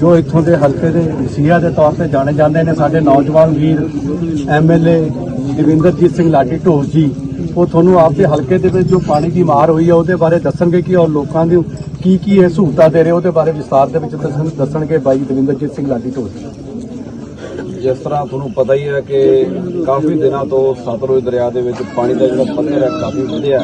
ਜੋ ਇੱਥੋਂ ਦੇ ਹਲਕੇ ਦੇ ਵਸੀਆ ਦੇ ਤੌਰ ਤੇ ਜਾਣੇ ਜਾਂਦੇ ਨੇ, ਸਾਡੇ ਨੌਜਵਾਨ ਵੀਰ ਐਮਐਲਏ ਦਵਿੰਦਰਜੀਤ ਸਿੰਘ ਲਾਡੀ ਢੋਸ ਜੀ, ਉਹ ਤੁਹਾਨੂੰ ਆਪਦੇ ਹਲਕੇ ਦੇ ਵਿੱਚ ਜੋ ਪਾਣੀ ਦੀ ਮਾਰ ਹੋਈ ਹੈ ਉਹਦੇ ਬਾਰੇ ਦੱਸਣਗੇ ਕਿ ਔਰ ਲੋਕਾਂ ਨੂੰ ਕੀ ਕੀ ਇਹ ਸਹੂਲਤਾਂ ਦੇ ਰਹੇ ਉਹਦੇ ਬਾਰੇ ਵਿਸਤਾਰ ਦੇ ਵਿੱਚ ਦੱਸਣ- ਦੱਸਣਗੇ ਬਾਈ ਦਵਿੰਦਰਜੀਤ ਸਿੰਘ ਲਾਡੀ ਢੋਲ ਜੀ। ਜਿਸ ਤਰ੍ਹਾਂ ਤੁਹਾਨੂੰ ਪਤਾ ਹੀ ਹੈ ਕਿ ਕਾਫੀ ਦਿਨਾਂ ਤੋਂ ਸਤਲੁਜ ਦਰਿਆ ਦੇ ਵਿੱਚ ਪਾਣੀ ਦਾ ਜਿਹੜਾ ਪੱਧਰ ਹੈ ਕਾਫੀ ਵਧਿਆ।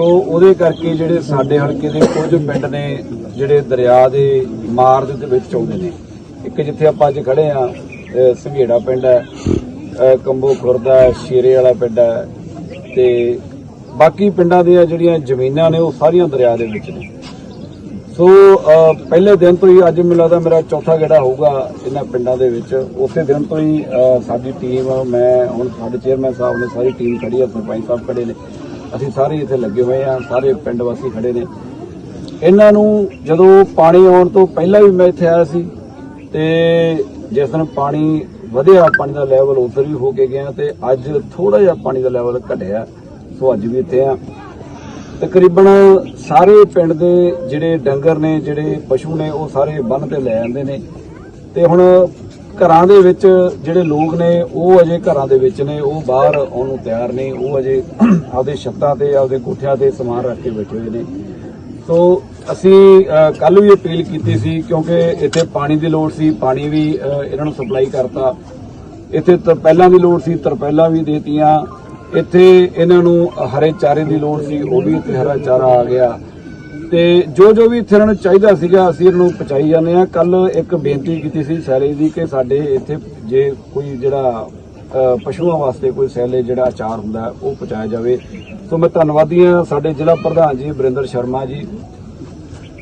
ਸੋ ਉਹਦੇ ਕਰਕੇ ਜਿਹੜੇ ਸਾਡੇ ਹਲਕੇ ਦੇ ਕੁਝ ਪਿੰਡ ਨੇ ਜਿਹੜੇ ਦਰਿਆ ਦੇ ਮਾਰ ਦੇ ਵਿੱਚ ਆਉਂਦੇ ਨੇ। ਇੱਕ ਜਿੱਥੇ ਆਪਾਂ ਅੱਜ ਖੜੇ ਆ ਸੰਘੇੜਾ ਪਿੰਡ ਹੈ ਕੰਬੋ ਖੁਰਦਾ ਹੈ, ਸ਼ੇਰੇ ਵਾਲਾ ਪਿੰਡ ਹੈ ਤੇ ਬਾਕੀ ਪਿੰਡਾਂ ਦੀਆਂ ਜਿਹੜੀਆਂ ਜ਼ਮੀਨਾਂ ਨੇ ਉਹ ਸਾਰੀਆਂ ਦਰਿਆ ਦੇ ਵਿੱਚ ਨੇ। ਸੋ ਪਹਿਲੇ ਦਿਨ ਤੋਂ ਹੀ ਅੱਜ ਮੈਨੂੰ ਲੱਗਦਾ ਮੇਰਾ ਚੌਥਾ ਗੇੜਾ ਹੋਊਗਾ ਇਹਨਾਂ ਪਿੰਡਾਂ ਦੇ ਵਿੱਚ। ਉਸੇ ਦਿਨ ਤੋਂ ਹੀ ਸਾਡੀ ਟੀਮ ਮੈਂ ਹੁਣ ਸਾਡੇ ਚੇਅਰਮੈਨ ਸਾਹਿਬ ਨੇ ਸਾਰੀ ਟੀਮ ਖੜੀ ਹੈ ਸਰਪੰਚ ਸਾਹਿਬ ਖੜੇ ਨੇ। ਅਸੀਂ ਸਾਰੇ ਇੱਥੇ ਲੱਗੇ ਹੋਏ ਆ ਸਾਰੇ ਪਿੰਡ ਵਾਸੀ ਖੜੇ ਨੇ। ਇਹਨਾਂ ਨੂੰ ਜਦੋਂ ਪਾਣੀ ਆਉਣ ਤੋਂ ਪਹਿਲਾਂ ਵੀ ਮੈਂ ਇੱਥੇ ਆਇਆ ਸੀ ਤੇ ਜਿਸ ਦਿਨ ਪਾਣੀ ਵਧਿਆ, ਪਾਣੀ ਦਾ ਲੈਵਲ ਉਧਰ ਵੀ ਹੋ ਕੇ ਗਿਆ ਤੇ ਅੱਜ ਥੋੜਾ ਜਿਹਾ ਪਾਣੀ ਦਾ ਲੈਵਲ ਘਟਿਆ, ਸੋ ਅੱਜ ਵੀ ਇੱਥੇ ਆ ਤਕਰੀਬਨ ਸਾਰੇ ਪਿੰਡ ਦੇ ਜਿਹੜੇ ਡੰਗਰ ਨੇ, ਜਿਹੜੇ ਪਸ਼ੂ ਨੇ, ਉਹ ਸਾਰੇ ਬੰਨ ਤੇ ਲੈ ਜਾਂਦੇ ਨੇ। ਤੇ ਹੁਣ ਘਰਾਂ ਦੇ ਵਿੱਚ ਜਿਹੜੇ ਲੋਕ ਨੇ, ਉਹ ਅਜੇ ਘਰਾਂ ਦੇ ਵਿੱਚ ਨੇ, ਉਹ ਬਾਹਰ ਆਉਣ ਨੂੰ ਤਿਆਰ ਨਹੀਂ ਉਹ ਅਜੇ ਆਪਦੇ ਛੱਤਾਂ ਤੇ, ਆਪਦੇ ਕੋਠਿਆਂ ਤੇ ਸਮਾਨ ਰੱਖ ਕੇ ਬੈਠੇ ਹੋਏ ਨੇ। ਸੋ ਅਸੀਂ ਕੱਲ ਵੀ ਅਪੀਲ ਕੀਤੀ ਸੀ, ਕਿਉਂਕਿ ਇੱਥੇ ਪਾਣੀ ਦੀ ਲੋੜ ਸੀ, ਪਾਣੀ ਵੀ ਇਹਨਾਂ ਨੂੰ ਸਪਲਾਈ ਕਰਤਾ। ਇੱਥੇ ਤਰਪੈਲਾਂ ਦੀ ਲੋੜ ਸੀ, ਤਰਪੈਲਾਂ ਵੀ ਦੇਤੀਆਂ। ਇੱਥੇ ਇਹਨਾਂ ਨੂੰ ਹਰੇ ਚਾਰੇ ਦੀ ਲੋੜ ਸੀ, ਉਹ ਵੀ ਇੱਥੇ ਹਰਾ ਚਾਰਾ ਆ ਗਿਆ। ਤੇ ਜੋ ਜੋ ਵੀ ਇੱਥੇ ਇਹਨਾਂ ਨੂੰ ਚਾਹੀਦਾ ਸੀਗਾ, ਅਸੀਂ ਇਹਨਾਂ ਨੂੰ ਪਹੁੰਚਾਈ ਜਾਂਦੇ ਆ ਕੱਲ ਇੱਕ ਬੇਨਤੀ ਕੀਤੀ ਸੀ ਸੈਲੇ ਦੀ ਕਿ ਸਾਡੇ ਇੱਥੇ ਜੇ ਕੋਈ ਜਿਹੜਾ ਪਸ਼ੂਆਂ ਵਾਸਤੇ ਕੋਈ ਸੈਲੇ ਜਿਹੜਾ ਅਚਾਰ ਹੁੰਦਾ, ਉਹ ਪਹੁੰਚਾਇਆ ਜਾਵੇ। ਸੋ ਮੈਂ ਧੰਨਵਾਦੀ ਹਾਂ ਸਾਡੇ ਜ਼ਿਲ੍ਹਾ ਪ੍ਰਧਾਨ ਜੀ ਬਰਿੰਦਰ ਸ਼ਰਮਾ ਜੀ।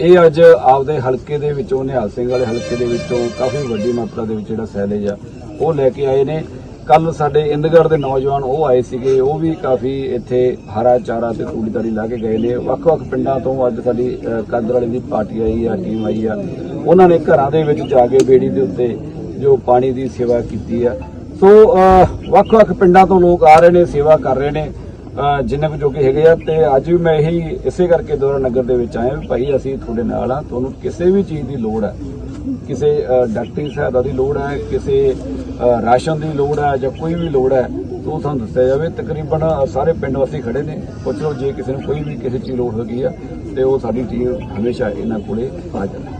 ਇਹ ਅੱਜ ਆਪਦੇ ਹਲਕੇ ਦੇ ਵਿੱਚੋਂ, ਨਿਹਾਲ ਸਿੰਘ ਵਾਲੇ ਹਲਕੇ ਦੇ ਵਿੱਚੋਂ ਕਾਫੀ ਵੱਡੀ ਮਾਤਰਾ ਦੇ ਵਿੱਚ ਜਿਹੜਾ ਸੈਲੇਜ ਆ, ਉਹ ਲੈ ਕੇ ਆਏ ਨੇ। ਕੱਲ ਸਾਡੇ ਇੰਦਗੜ੍ਹ ਦੇ ਨੌਜਵਾਨ ਉਹ ਆਏ ਸੀਗੇ ਉਹ ਵੀ ਕਾਫੀ ਇੱਥੇ ਹਰਾ ਚਾਰਾ ਤੇ ਤੂੜੀ ਤਾੜੀ ਲਾ ਕੇ ਗਏ ਨੇ। ਵੱਖ-ਵੱਖ ਪਿੰਡਾਂ ਤੋਂ ਅੱਜ ਸਾਡੀ ਅ, ਵਾਲੀ ਦੀ ਪਾਰਟੀ ਆਈ ਆ ਟੀਮ ਆਈ ਆ। ਉਹਨਾਂ ਨੇ ਘਰਾਂ ਦੇ ਵਿੱਚ ਜਾ ਕੇ ਬੇੜੀ ਦੇ ਉੱਤੇ ਜੋ ਪਾਣੀ ਦੀ ਸੇਵਾ ਕੀਤੀ ਆ। ਸੋ ਵੱਖ-ਵੱਖ ਪਿੰਡਾਂ ਤੋਂ ਲੋਕ ਆ ਰਹੇ ਨੇ ਸੇਵਾ ਕਰ ਰਹੇ ਨੇ ਜਿੰਨੇ ਕੁ ਜੋਗੇ ਹੈਗੇ ਆ। ਤੇ ਅੱਜ ਵੀ ਮੈਂ ਇਹੀ ਇਸੇ ਕਰਕੇ ਦੋਰਾ ਨਗਰ ਦੇ ਵਿੱਚ ਆਇਆ ਵੀ ਭਾਈ ਅਸੀਂ ਤੁਹਾਡੇ ਨਾਲ ਆ ਤੁਹਾਨੂੰ ਕਿਸੇ ਵੀ ਚੀਜ਼ ਦੀ ਲੋੜ ਹੈ ਕਿਸੇ ਡਾਕਟਰੀ ਸਹਾਇਤਾ ਦੀ ਲੋੜ ਹੈ, ਕਿਸੇ ਰਾਸ਼ਨ ਦੀ ਲੋੜ ਹੈ ਜਾਂ ਕੋਈ ਵੀ ਲੋੜ ਹੈ, ਤਾਂ ਉਹ ਤੁਹਾਨੂੰ ਦੱਸਿਆ ਜਾਵੇ। ਤਕਰੀਬਨ ਸਾਰੇ ਪਿੰਡ ਵਾਸੀ ਖੜੇ ਨੇ। ਪੁੱਛ ਲਓ, ਜੇ ਕਿਸੇ ਨੂੰ ਕੋਈ ਵੀ ਕਿਸੇ ਚੀਜ਼ ਲੋੜ ਹੈਗੀ ਆ, ਤੇ ਉਹ ਸਾਡੀ ਟੀਮ ਹਮੇਸ਼ਾ ਇਹਨਾਂ ਕੋਲੇ ਆ ਹੈ।